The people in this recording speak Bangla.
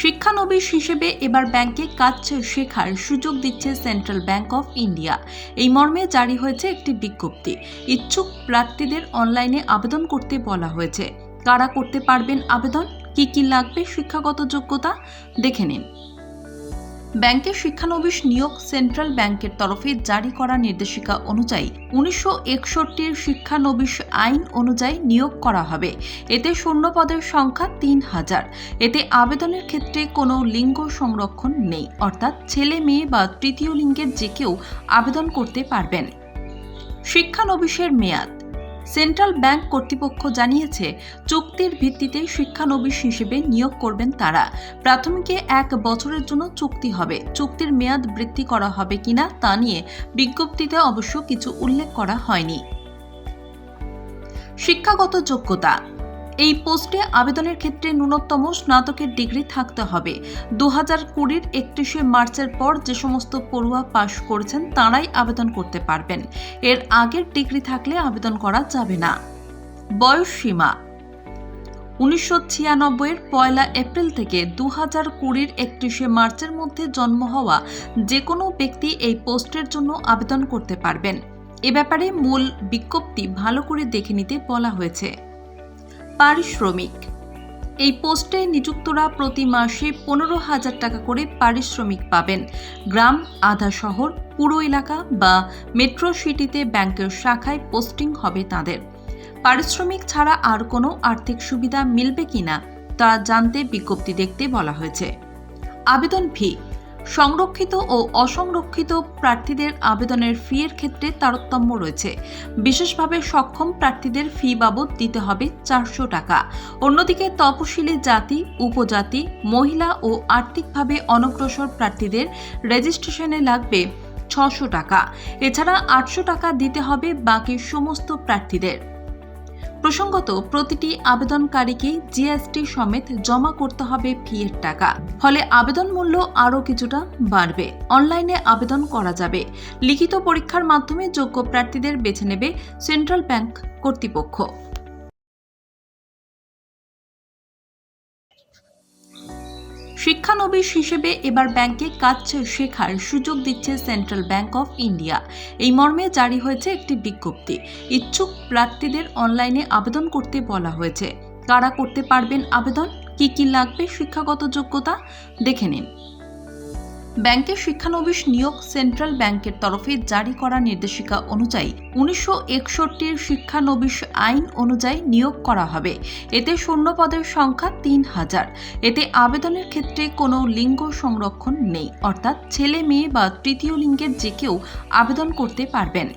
শিক্ষানবিশ হিসেবে এবার ব্যাংকে কাজ শেখার সুযোগ দিচ্ছে সেন্ট্রাল ব্যাংক অফ ইন্ডিয়া। এই মর্মে জারি হয়েছে একটি বিজ্ঞপ্তি। ইচ্ছুক প্রার্থীদের অনলাইনে আবেদন করতে বলা হয়েছে। কারা করতে পারবেন আবেদন? কি কি লাগবে? শিক্ষাগত যোগ্যতা? দেখে নিন। ব্যাংকের শিক্ষানবিশ নিয়োগ সেন্ট্রাল ব্যাংকের তরফে জারি করা নির্দেশিকা অনুযায়ী উনিশশো একষট্টির শিক্ষানবিশ আইন অনুযায়ী নিয়োগ করা হবে। এতে শূন্য পদের সংখ্যা তিন হাজার। এতে আবেদনের ক্ষেত্রে কোনো লিঙ্গ সংরক্ষণ নেই। অর্থাৎ ছেলে, মেয়ে বা তৃতীয় লিঙ্গের যে কেউ আবেদন করতে পারবেন। শিক্ষানবিশের মেয়াদ সেন্ট্রাল ব্যাংক কর্তৃপক্ষ জানিয়েছে, চুক্তির ভিত্তিতে শিক্ষানবিশ হিসেবে নিয়োগ করবেন তারা। প্রাথমিকে এক বছরের জন্য চুক্তি হবে। চুক্তির মেয়াদ বৃদ্ধি করা হবে কিনা তা নিয়ে বিজ্ঞপ্তিতে অবশ্য কিছু উল্লেখ করা হয়নি। শিক্ষাগত যোগ্যতা এই পোস্টে আবেদনের ক্ষেত্রে ন্যূনতম স্নাতকের ডিগ্রি থাকতে হবে। দু হাজার কুড়ির একত্রিশে মার্চের পর যে সমস্ত পড়ুয়া পাশ করেছেন, তাঁরাই আবেদন করতে পারবেন। এর আগের ডিগ্রি থাকলে আবেদন করা যাবে না। বয়স সীমা। উনিশশো ছিয়ানব্বইয়ের পয়লা এপ্রিল থেকে দু হাজার কুড়ির একত্রিশে মার্চের মধ্যে জন্ম হওয়া যে কোনো ব্যক্তি এই পোস্টের জন্য আবেদন করতে পারবেন। এ ব্যাপারে মূল বিজ্ঞপ্তি ভালো করে দেখে নিতে বলা হয়েছে। পারিশ্রমিক। এই পোস্টে নিযুক্তরা প্রতি মাসে পনেরো হাজার টাকা করে পারিশ্রমিক পাবেন। গ্রাম, আধা শহর, পুরো এলাকা বা মেট্রো সিটিতে ব্যাংকের শাখায় পোস্টিং হবে তাদের। পারিশ্রমিক ছাড়া আর কোনো আর্থিক সুবিধা মিলবে কিনা তা জানতে বিজ্ঞপ্তি দেখতে বলা হয়েছে। আবেদন ফি সংরক্ষিত ও অসংরক্ষিত প্রার্থীদের আবেদনের ফি এর ক্ষেত্রে তারতম্য রয়েছে। বিশেষভাবে সক্ষম প্রার্থীদের ফি বাবদ দিতে হবে চারশো টাকা। অন্যদিকে তপশিলি জাতি, উপজাতি, মহিলা ও আর্থিকভাবে অনগ্রসর প্রার্থীদের রেজিস্ট্রেশনে লাগবে ছশো টাকা। এছাড়া আটশো টাকা দিতে হবে বাকি সমস্ত প্রার্থীদের। প্রসঙ্গত, প্রতিটি আবেদনকারীকে জিএসটি সমেত জমা করতে হবে ফি এর টাকা। ফলে আবেদন মূল্য আরও কিছুটা বাড়বে। অনলাইনে আবেদন করা যাবে। লিখিত পরীক্ষার মাধ্যমে যোগ্য প্রার্থীদের বেছে নেবে সেন্ট্রাল ব্যাংক কর্তৃপক্ষ। শিক্ষানবিশ হিসেবে এবার ব্যাংকে কাজ শেখার সুযোগ দিচ্ছে সেন্ট্রাল ব্যাংক অফ ইন্ডিয়া। এই মর্মে জারি হয়েছে একটি বিজ্ঞপ্তি। ইচ্ছুক প্রার্থীদের অনলাইনে আবেদন করতে বলা হয়েছে। কারা করতে পারবেন আবেদন? কি কি লাগবে? শিক্ষাগত যোগ্যতা? দেখে নিন। ব্যাংকের শিক্ষানবিশ নিয়োগ সেন্ট্রাল ব্যাংকের তরফে জারি করা নির্দেশিকা অনুযায়ী উনিশশো একষট্টির শিক্ষানবিশ আইন অনুযায়ী নিয়োগ করা হবে। এতে শূন্য পদের সংখ্যা তিন হাজার। এতে আবেদনের ক্ষেত্রে কোনো লিঙ্গ সংরক্ষণ নেই। অর্থাৎ ছেলে, মেয়ে বা তৃতীয় লিঙ্গের যে কেউ আবেদন করতে পারবেন।